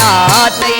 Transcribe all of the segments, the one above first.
தாத்தை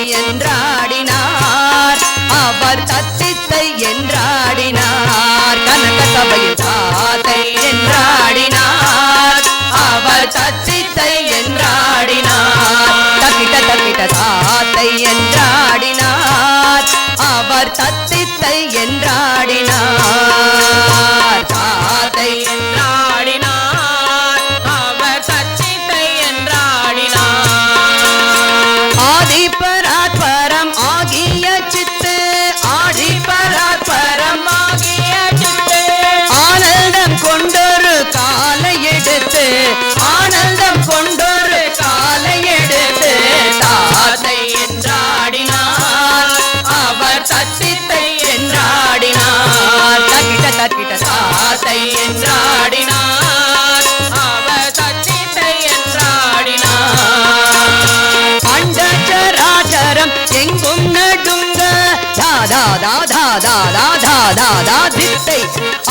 தாதா தாதா திட்டை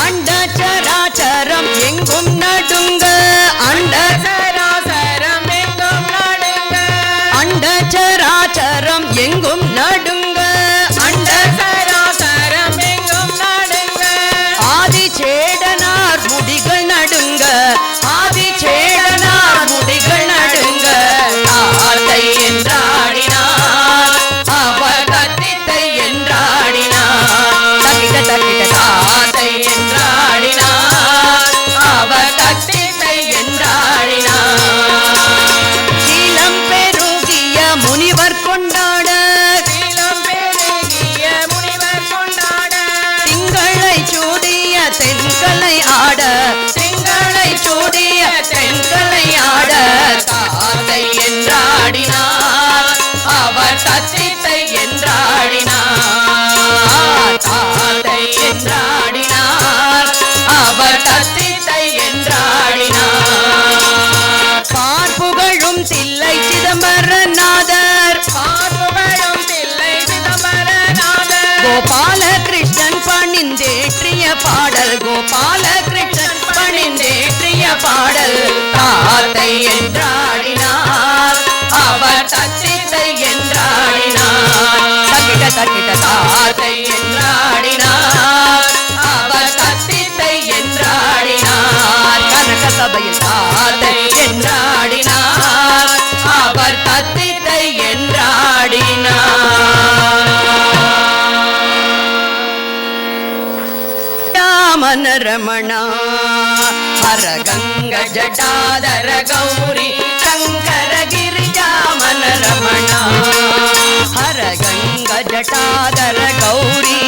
அண்டச்சராச்சரம் எங்கும் நடுங்க. அண்ட பாலகிருஷ்ணன் பணிந்தேற்றிய பாடல். ஞான ரமணா ஹர கங்க ஜட்டாதர கௌரி சங்கர கிரிஜாமன ரமணா ஹர கங்க கௌரி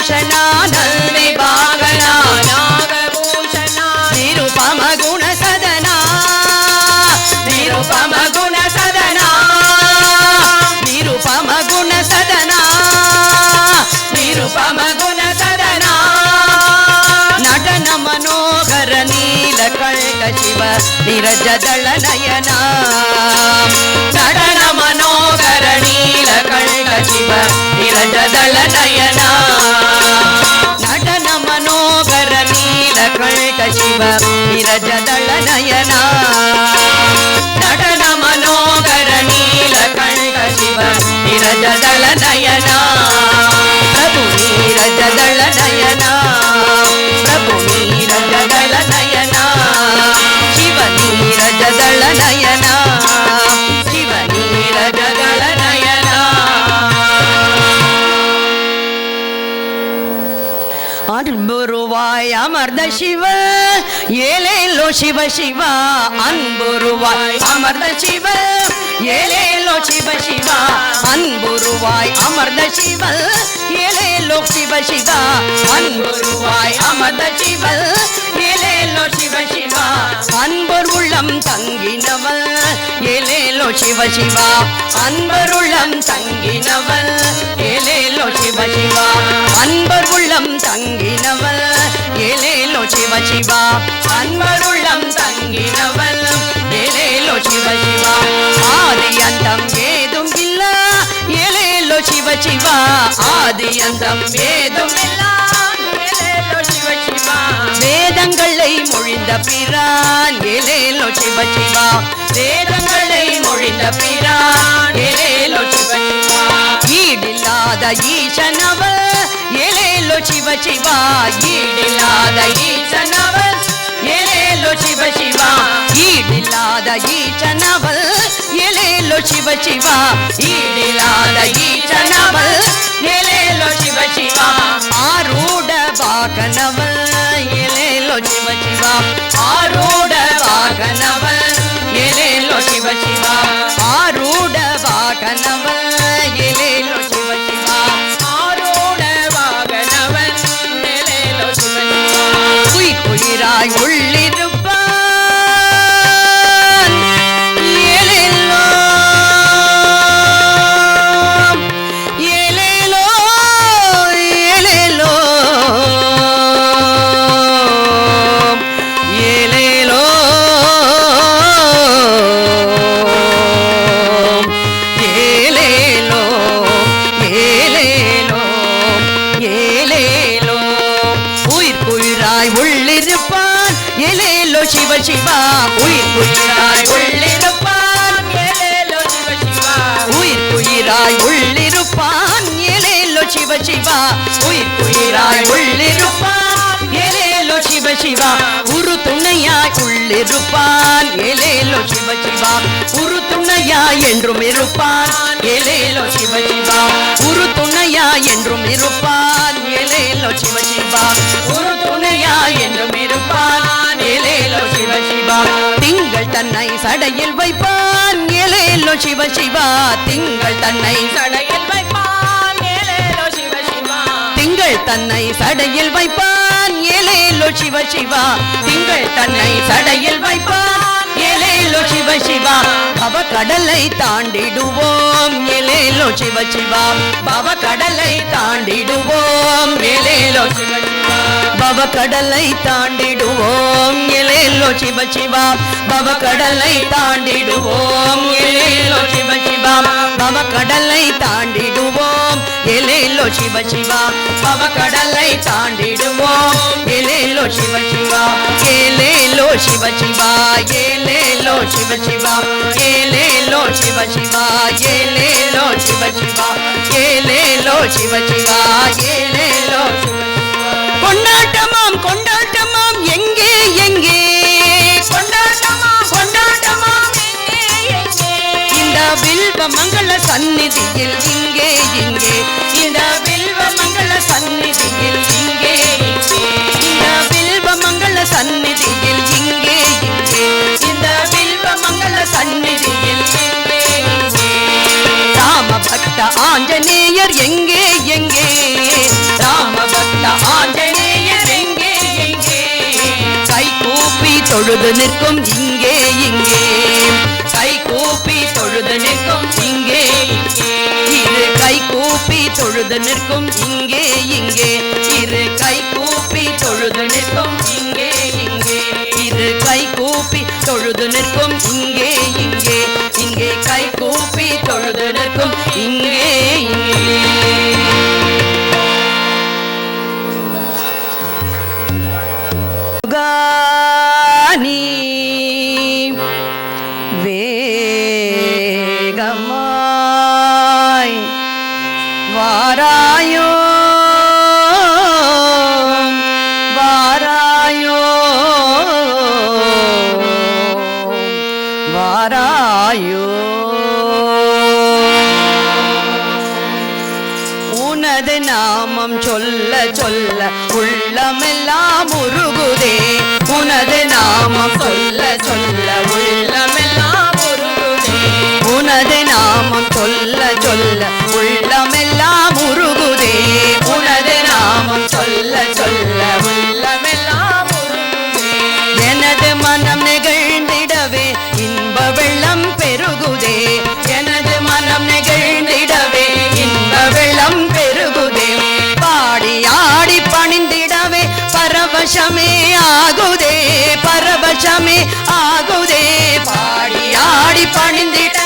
பூஷணா நல்வி பாகனா நாகபூஷணா நிருபம குண சதனா நிருபம குண சதனா நிருபம குண சதனா நிருபம குண சதனா நடன மனோகர நீல கழ்க சிவ நிரஜ நயனா. பிரபுதேவ இரஜதள நயனா பிரபு நீரஜதள நயனா பிரபு நீரஜதள நயனா சிவ நீரஜதள நயனா சிவ நீரஜதள நயனா அன்புருவாய் அமர்ந்த சிவ ஏலேலோ சிவ சிவா அன்புருவாய் அமர்ந்த சிவ ஏலேலோ சிவ சிவ அன்புருவாய் அமர்ந்த சிவல். ஏலேலோ சிவ சிவ அன்புருவாய் அமர்ந்த சிவல். ஏலேலோ சிவ சிவ அன்பர் உள்ளம் தங்கினவள். ஏலேலோ சிவ சிவ அன்பர் உள்ளம் தங்கினவள். ஏலேலோ சிவ சிவ அன்பர் உள்ளம் தங்கினவள். ஏலேலோ சிவ சிவ அன்பர் உள்ளம் தங்கினவள். அந்தம் சிவ. வேதங்களை மொழிந்த பிரான் ஏலேலோ சிவ சிவா. வேதங்களை மொழிந்த பிரான் ஏலேலோ சிவ சிவா. ஈடில்லாத ஈசனவர் ஏலேலோ சிவ சிவா. ஈடில்லாத ஈசனவர் ஏலேலோ சிவ சிவா ஈடில்லாத ஈசனவர் ஏலேலோ சிவ சிவா ஈடில்லாத ஈசனவர் ஏலேலோ சிவ சிவா ஆரூட வாகனவள். ஏலேலோ சிவ சிவா ஆரூட வாகனவள். சடையில் வைப்பான். ஏலேலோ சிவ சிவா திங்கள் தன்னை சடையில் வைப்பான். ஏலேலோ சிவ சிவா. திங்கள் தன்னை சடையில் வைப்பான். ஏலேலோ சிவ சிவா திங்கள் தன்னை சடையில் வைப்பான். ஏலேலோ சிவ சிவா பவ கடலை தாண்டிடுவோம். ஏலேலோ சிவ சிவா பவ கடலை தாண்டிடுவோம். ஏலேலோ சிவ சிவா பவ கடலை தாண்டிடுவோம். ஏலேலோ சிவ சிவா பவ கடலை தாண்டிடுவோம் ஏலேலோ சிவ சிவா பவ கடலை தாண்டிடுவோம் ஏலேலோ சிவ சிவா பவ கடலை தாண்டிடுவோம் ஏலேலோ சிவ சிவா ஏலேலோ சிவ சிவா ஏலேலோ சிவ சிவா ஏலேலோ சிவ சிவா ஏலேலோ சிவ சிவா ஏலேலோ சிவ சிவா ஏலேலோ சிவ சிவா கொண்டாட்டமாம் கொண்டாட்டமாம் எங்கே எங்கே இந்த வில்வ மங்கள சந்நிதியில் இங்கே இங்கே. இந்த வில்வ மங்கள சந்நிதியில் இங்கே இங்கே. இந்த மங்கள சந்நிதியில் இங்கே இங்கே. இந்த வில்வ மங்கள சந்நிதியில் ராம பக்த ஆஞ்சநேயர் எங்கே எங்கே? ராம பக்த ஆஞ்சநேயர் எங்கே எங்கே? கை கூப்பி தொழுது நிற்கும் இங்கே இங்கே. தொழுது நிற்கும் இங்கே. இரு கை கூப்பி தொழுது நிற்கும் இங்கே இங்கே. இரு கை கூப்பி தொழுது நிற்கும் இங்கே இங்கே. இரு கை கூப்பி தொழுது நிற்கும் இங்கே இங்கே உனது நாமம் சொல்ல சொல்ல உள்ளமெல்லாம் உருகுதே. உனது நாமம் சொல்ல சொல்ல உள்ளமெல்லாம் பரவசமே ஆகுதே பரவசமே ஆகுதே. பாடியாடி பணிந்திட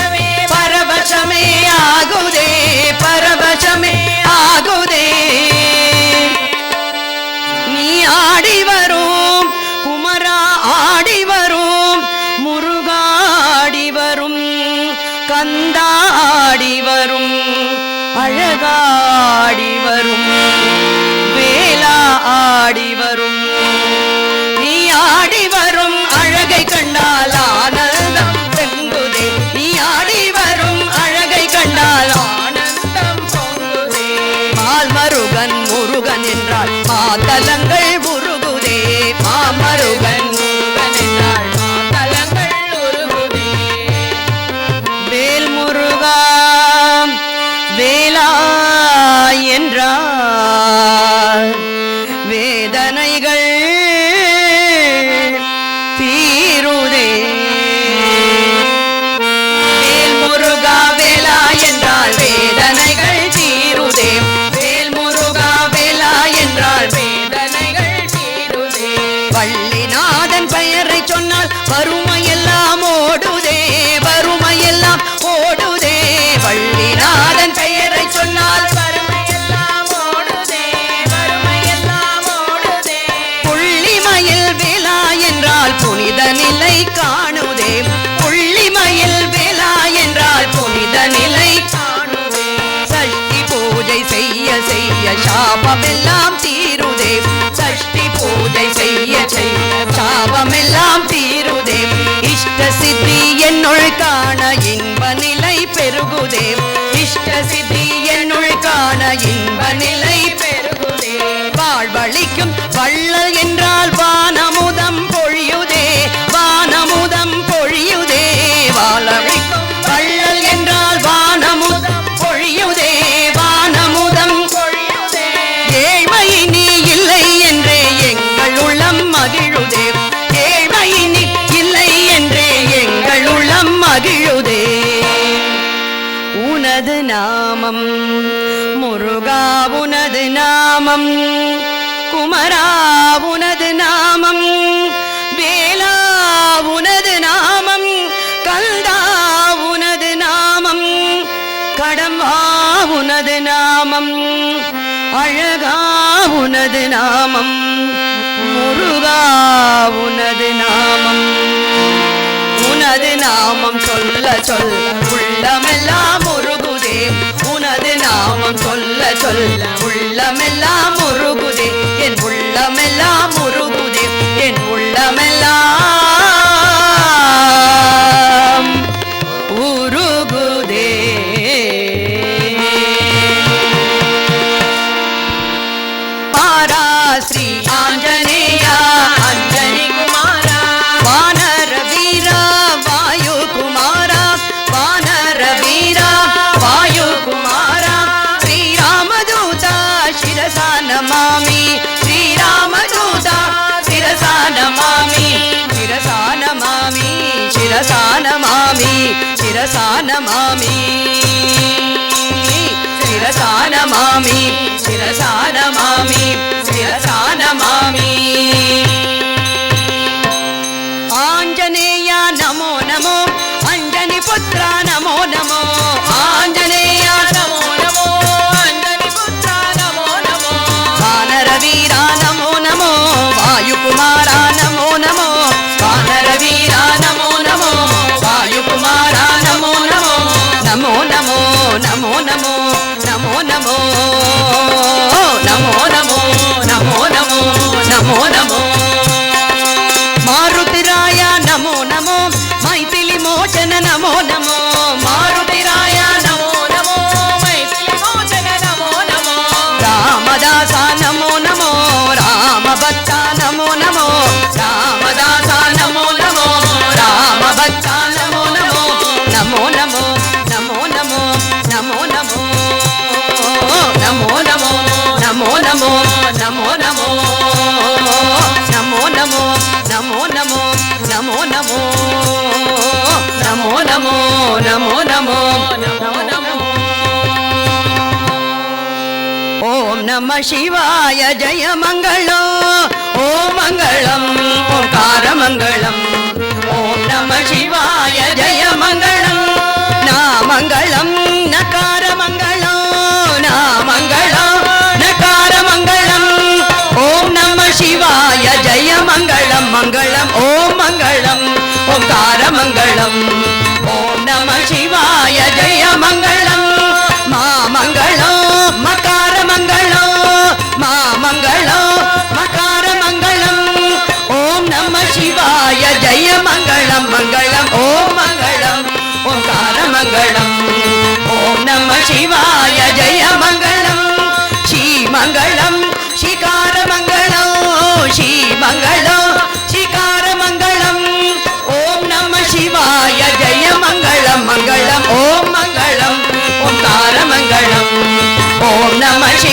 வறுமையெல்லாம் ஓடுதே வறுமையெல்லாம் ஓடுதே. வள்ளிநாதன் பெயரை சொன்னால் புள்ளிமயில் வேளா என்றால் புனித நிலை காணுதே. புள்ளிமயில் வேளா என்றால் புனித நிலை காணுதே. சஷ்டி பூஜை செய்ய செய்ய சாபமெல்லாம் தீருதே. சஷ்டி எல்லாம் தீருதேம் இஷ்ட சித்தி என்னுள் காண இன்ப நிலை பெருகுதேம் இஷ்ட சித்தி என்னுள் காண இன்ப நிலை பெருகுதே. வாழ்வழிக்கும் வள்ளல் என்றால் சிவம் முருகாவுனது நாமம். குமராவுனது நாமம். வேலாவுனது நாமம். கந்தாவுனது நாமம். கடம்பாவுனது நாமம். அழகாவுனது நாமம். முருகாவுனது நாமம். உனது நாமம் சொல்ல சொல்ல உள்ளமெல்லாம் சொல் உள்ளமெல்லாம் உருகுதே. என் உள்ளமெல்லாம் உருகுதே. என் உள்ளமெல்லாம் நமாமி சிரசானமாமி சிரசானமாமி சிரசானமாமி namo namo நம சிவாய ஜெய மங்களம் ஓம் மங்களம் ஓங்கார மங்களம் ஓம் நம சிவாய ஜெய மங்களம் நாமங்களம் நகார மங்களம் நாமங்களம் நகார மங்களம் ஓம் நம சிவாய ஜெய மங்களம் மங்களம் ஓம் மங்களம் ஓங்கார மங்களம் ஓம் நம சிவாய ஜெய சிவாய ஜெய மங்களம் மங்களம் ஓ மங்களம் ஓங்கார மங்களம் ஓம் நம சிவாய ஜெய மங்களம். ஸ்ரீ மங்களம் ஸ்ரீகார மங்களம் ஸ்ரீ மங்களம் ஸ்ரீகார மங்களம் ஓம் நம சிவாய ஜெய மங்களம் மங்களம் ஓம் மங்களம் ஓங்கார மங்களம் ஓம் நம சிவாய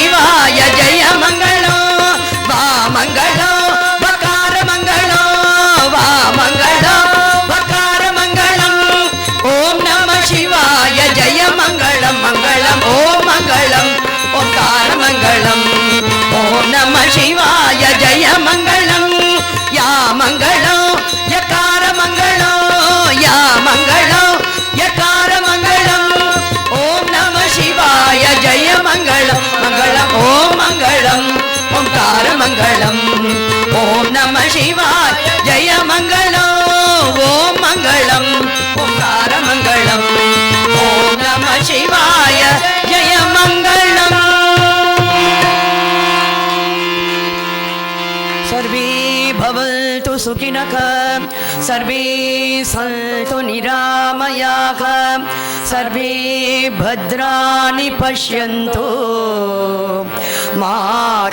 மங்களம் ஓங்கார மங்களம் ஓ நம சிவாய ஜய மங்களம் யா மங்களம் யக்கார மங்களம் யா மங்களம் யக்கார மங்களம் ஓம் நம சிவாய ஜய மங்களம் மங்களம் ஓம் மங்களம் ஓங்கார மங்களம் ஓம் நம சிவாய भवन्तु सुखिनः सर्वे सन्तु निरामयाः सर्वे भद्राणि पश्यन्तु। मा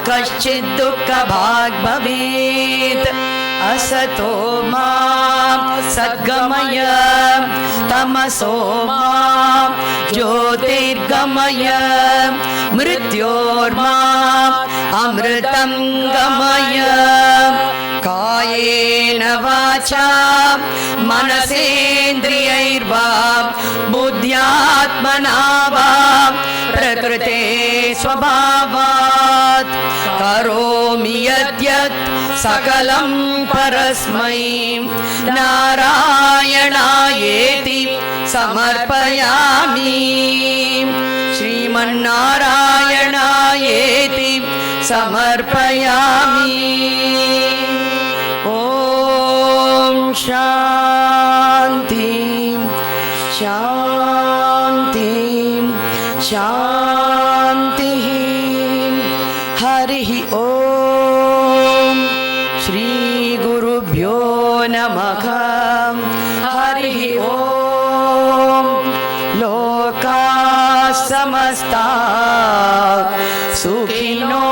कश्चित् दुःखभाग् भवेत् असतो मा सद्गमय तमसो मा ज्योतिर्गमय मृत्योर्मा गमय कायेन वाचा मनसेन्द्रियैर्वा बुद्ध्यात्मना वा प्रकृते स्वभावात्। करोमि यद्यत् सकलं परस्मै। नारायणायेति समर्पयामि। श्रीमन्नारायणायेति समर्पयामि शांति हरि ओ श्री गुरुभ्यो नम। हरि ओ लोका समस्ता सुखिनो